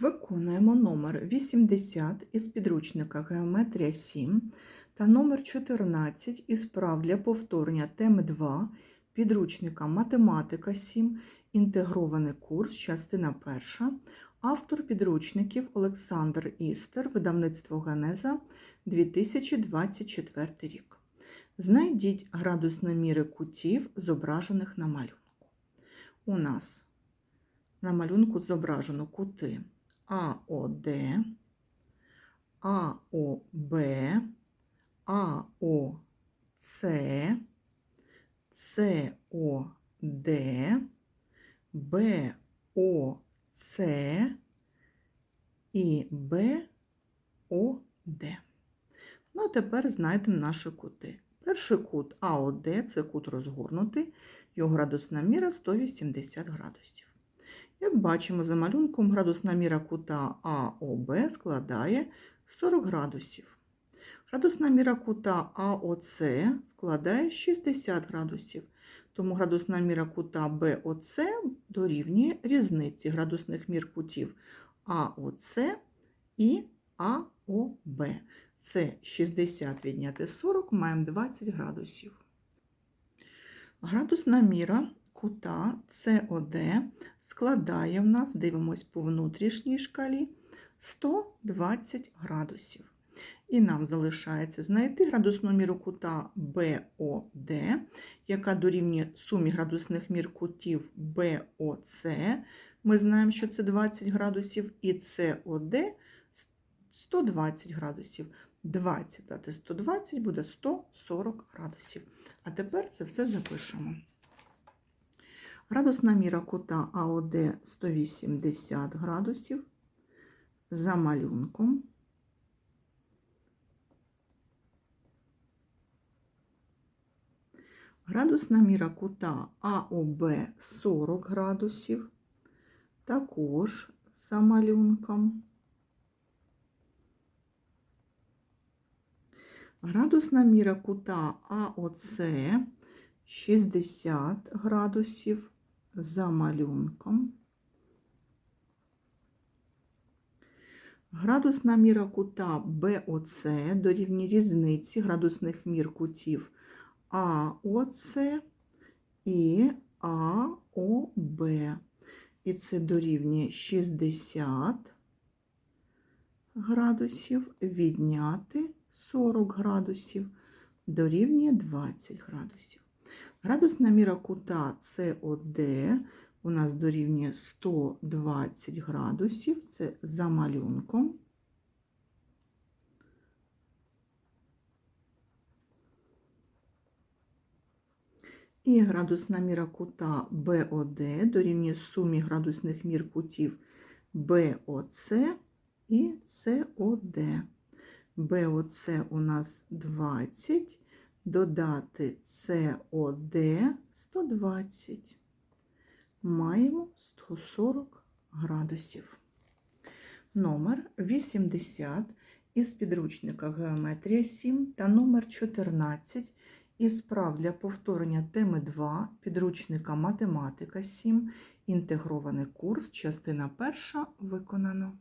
Виконуємо номер 80 із підручника Геометрія 7 та номер 14 із прав для повторення теми 2 підручника Математика 7, інтегрований курс, частина 1, автор підручників Олександр Істер, видавництво Генеза 2024 рік. Знайдіть градусні міри кутів, зображених на малюнку. У нас на малюнку зображено кути АОД, АОБ, АОЦ, СОД, БОЦ і БОД. Ну, а тепер знайдемо наші кути. Перший кут АОД це кут розгорнутий, його градусна міра 180 градусів. Як бачимо, за малюнком градусна міра кута АОБ складає 40 градусів. Градусна міра кута АОЦ складає 60 градусів. Тому градусна міра кута БОЦ дорівнює різниці градусних мір кутів АОЦ і АОБ. Це 60 відняти 40, маємо 20 градусів. Градусна міра кута СОД складає в нас, дивимось по внутрішній шкалі, 120 градусів. І нам залишається знайти градусну міру кута БОД, яка дорівнює сумі градусних мір кутів БОЦ. Ми знаємо, що це 20 градусів, і СОД 120 градусів. 20 дати 120 буде 140 градусів. А тепер це все запишемо. Градусна міра кута АОД 180 градусів за малюнком. Градусна міра кута АОБ 40 градусів, також за малюнком. Градусна міра кута АОЦ 60 градусів за малюнком. Градусна міра кута БОЦ дорівнює різниці градусних мір кутів АОЦ і АОБ. І це дорівнює 60 градусів відняти 40 градусів дорівнює 20 градусів. Градусна міра кута СОД у нас дорівнює 120 градусів, це за малюнком. І градусна міра кута БОД дорівнює сумі градусних мір кутів БОЦ і СОД. БОЦ у нас 20, додати СОД 120. Маємо 140 градусів. Номер 80 із підручника Геометрія 7 та номер 14 із прав для повторення теми 2 підручника Математика 7, інтегрований курс, частина 1 виконано.